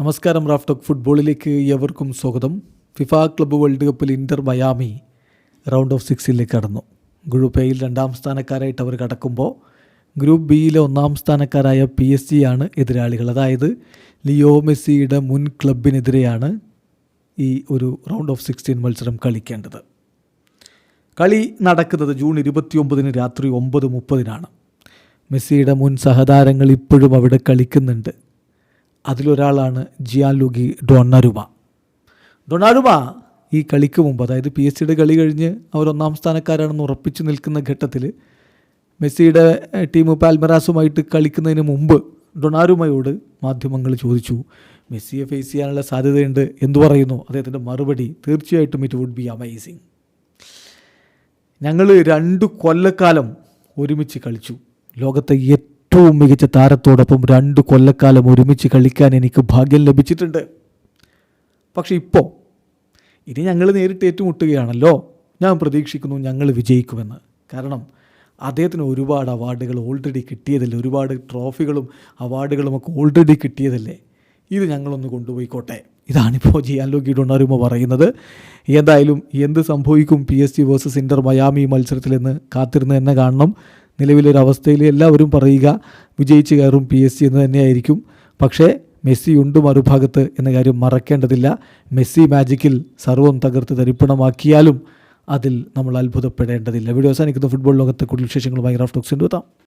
നമസ്കാരം റാഫ്റ്റോക്ക് ഫുട്ബോളിലേക്ക് എവർക്കും സ്വാഗതം. ഫിഫ ക്ലബ്ബ് വേൾഡ് കപ്പിൽ ഇന്റർ മയാമി റൗണ്ട് ഓഫ് സിക്സിലേക്ക് കടന്നു. ഗ്രൂപ്പ് എയിൽ രണ്ടാം സ്ഥാനക്കാരായിട്ട് അവർ കടക്കുമ്പോൾ ഗ്രൂപ്പ് ബിയിലെ ഒന്നാം സ്ഥാനക്കാരായ പി എസ് ജി ആണ് എതിരാളികൾ. അതായത് ലിയോ മെസ്സിയുടെ മുൻ ക്ലബിനെതിരെയാണ് ഈ ഒരു റൗണ്ട് ഓഫ് സിക്സ്റ്റീൻ മത്സരം കളിക്കേണ്ടത്. കളി നടക്കുന്നത് ജൂൺ ഇരുപത്തിയൊമ്പതിന് രാത്രി ഒമ്പത് മുപ്പതിനാണ്. മെസ്സിയുടെ മുൻ സഹതാരങ്ങൾ ഇപ്പോഴും അവിടെ കളിക്കുന്നുണ്ട്. അതിലൊരാളാണ് ജിയാൻ ലുഗി ഡൊണ്ണരുമ ഡൊണാരുമ ഈ കളിക്ക് മുമ്പ് അതായത് പി എസ് സിയുടെ കളി കഴിഞ്ഞ് അവർ ഒന്നാം സ്ഥാനക്കാരാണെന്ന് ഉറപ്പിച്ചു നിൽക്കുന്ന ഘട്ടത്തിൽ മെസ്സിയുടെ ടീം പാൽമറാസുമായിട്ട് കളിക്കുന്നതിന് മുമ്പ് ഡൊണാരുമയോട് മാധ്യമങ്ങൾ ചോദിച്ചു മെസ്സിയെ ഫേസ് ചെയ്യാനുള്ള സാധ്യതയുണ്ട് എന്ന് പറയുന്നു. അദ്ദേഹത്തിന്റെ മറുപടി തീർച്ചയായിട്ടും ഇറ്റ് വുഡ് ബി അമേസിങ് ഞങ്ങൾ രണ്ട് കൊല്ലക്കാലം ഒരുമിച്ച് കളിച്ചു. ലോകത്തെ ഏറ്റവും മികച്ച താരത്തോടൊപ്പം രണ്ട് കൊല്ലക്കാലം ഒരുമിച്ച് കളിക്കാൻ എനിക്ക് ഭാഗ്യം ലഭിച്ചിട്ടുണ്ട്. പക്ഷെ ഇപ്പോൾ ഇനി ഞങ്ങൾ നേരിട്ട് ഏറ്റുമുട്ടുകയാണല്ലോ. ഞാൻ പ്രതീക്ഷിക്കുന്നു ഞങ്ങൾ വിജയിക്കുമെന്ന്. കാരണം അദ്ദേഹത്തിന് ഒരുപാട് അവാർഡുകൾ ഓൾറെഡി കിട്ടിയതല്ലേ? ഒരുപാട് ട്രോഫികളും അവാർഡുകളും ഒക്കെ ഓൾറെഡി കിട്ടിയതല്ലേ? ഇത് ഞങ്ങളൊന്ന് കൊണ്ടുപോയിക്കോട്ടെ. ഇതാണിപ്പോൾ ജിയാൻലോ ഗിഡോണാരുമ പറയുന്നത്. എന്തായാലും എന്ത് സംഭവിക്കും P S G versus Inter Miami മത്സരത്തിലെന്ന് കാത്തിരുന്ന് തന്നെ കാണണം. നിലവിലൊരു അവസ്ഥയിൽ എല്ലാവരും പറയുക വിജയിച്ച് കയറും പി എസ് സി എന്ന് തന്നെയായിരിക്കും. പക്ഷേ മെസ്സി ഉണ്ട് മറുഭാഗത്ത് എന്ന കാര്യം മറക്കേണ്ടതില്ല. മെസ്സി മാജിക്കിൽ സർവം തകർത്ത് തരിപ്പണമാക്കിയാലും അതിൽ നമ്മൾ അത്ഭുതപ്പെടേണ്ടതില്ല. വീഡിയോ അവസാനിക്കുന്ന. ഫുട്ബോൾ ലോകത്തെ കൂടുതൽ വിശേഷങ്ങളുമായി റാഫ്റ്റോക്സിന്റെ എത്താം.